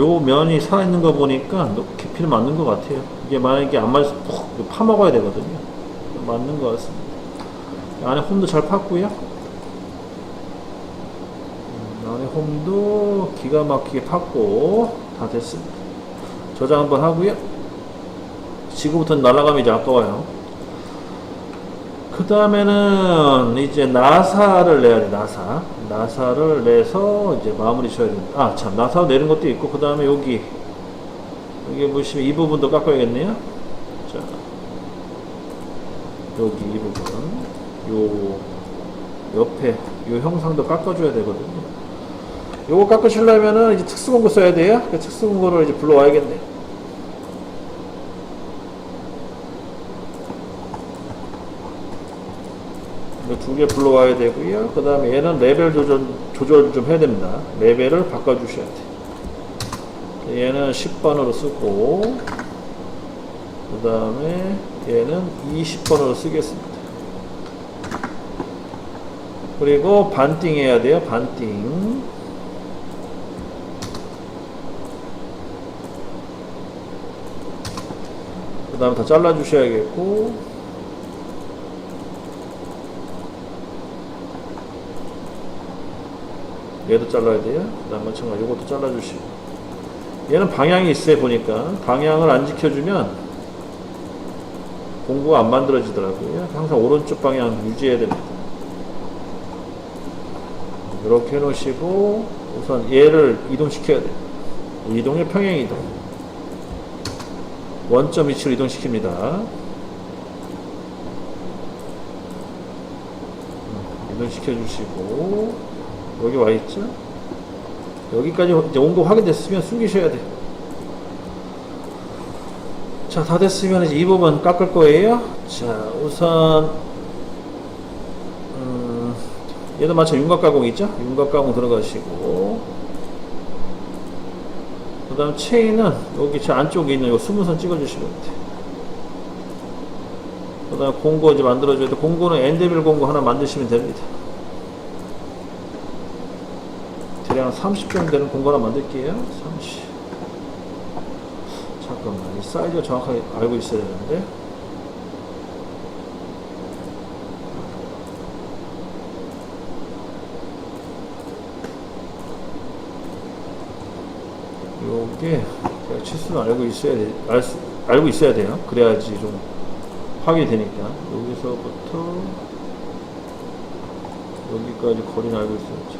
요 면이 살아있는 거 보니까 너- 깊이는 맞는 것 같아요. 이게 만약에 안 맞아서 푹 파먹어야 되거든요. 맞는 것 같습니다. 안에 홈도 잘 팠고요. 음, 안에 홈도 기가 막히게 팠고 다 됐습니다. 저장 한번 하고요. 지구부터는 날아가면 이제 아까워요. 그 다음에는 이제 나사를 내야 돼, 나사. 나사를 내서 이제 마무리 쳐야 된다. 아, 참, 나사 내는 것도 있고, 그 다음에 여기, 여기 보시면 이 부분도 깎아야겠네요. 자, 여기 이 부분, 요, 옆에, 요 형상도 깎아줘야 되거든요. 요거 깎으시려면은 이제 특수공구 써야 돼요. 그 특수공구를 이제 불러와야겠네 두 개 불러와야 되고요. 그 다음에 얘는 레벨 조절, 조절 좀 해야 됩니다. 레벨을 바꿔주셔야 돼. 얘는 10번으로 쓰고, 그 다음에 얘는 20번으로 쓰겠습니다. 그리고 반띵 해야 돼요. 반띵. 그 다음에 다 잘라주셔야겠고, 얘도 잘라야 돼요. 그 다음 마찬가지 이것도 잘라주시고 얘는 방향이 있어요 보니까 방향을 안 지켜주면 공구가 안 만들어지더라고요. 항상 오른쪽 방향 유지해야 됩니다. 이렇게 해놓으시고 우선 얘를 이동시켜야 돼요. 이동의 평행 이동 원점 위치로 이동시킵니다. 음, 이동시켜 주시고 여기 와 있죠? 여기까지 이제 온 거 확인됐으면 숨기셔야 돼요. 자, 다 됐으면 이제 이 부분 깎을 거예요. 자, 우선, 음, 얘도 마찬 윤곽 가공 있죠? 윤곽 가공 들어가시고, 그 다음 체인은 여기 저 안쪽에 있는 요 스무선 찍어주시면 돼요. 그 다음 공고 이제 만들어줘야 돼. 공고는 엔데빌 공고 하나 만드시면 됩니다. 대략 30 정도 되는 공고 하나 만들게요. 30. 잠깐만, 이 사이즈가 정확하게 알고 있어야 되는데. 요게 제가 치수는 알고 있어야 돼, 알 수, 알고 있어야 돼요. 그래야지 좀 확인이 되니까. 여기서부터 여기까지 거리는 알고 있어야죠.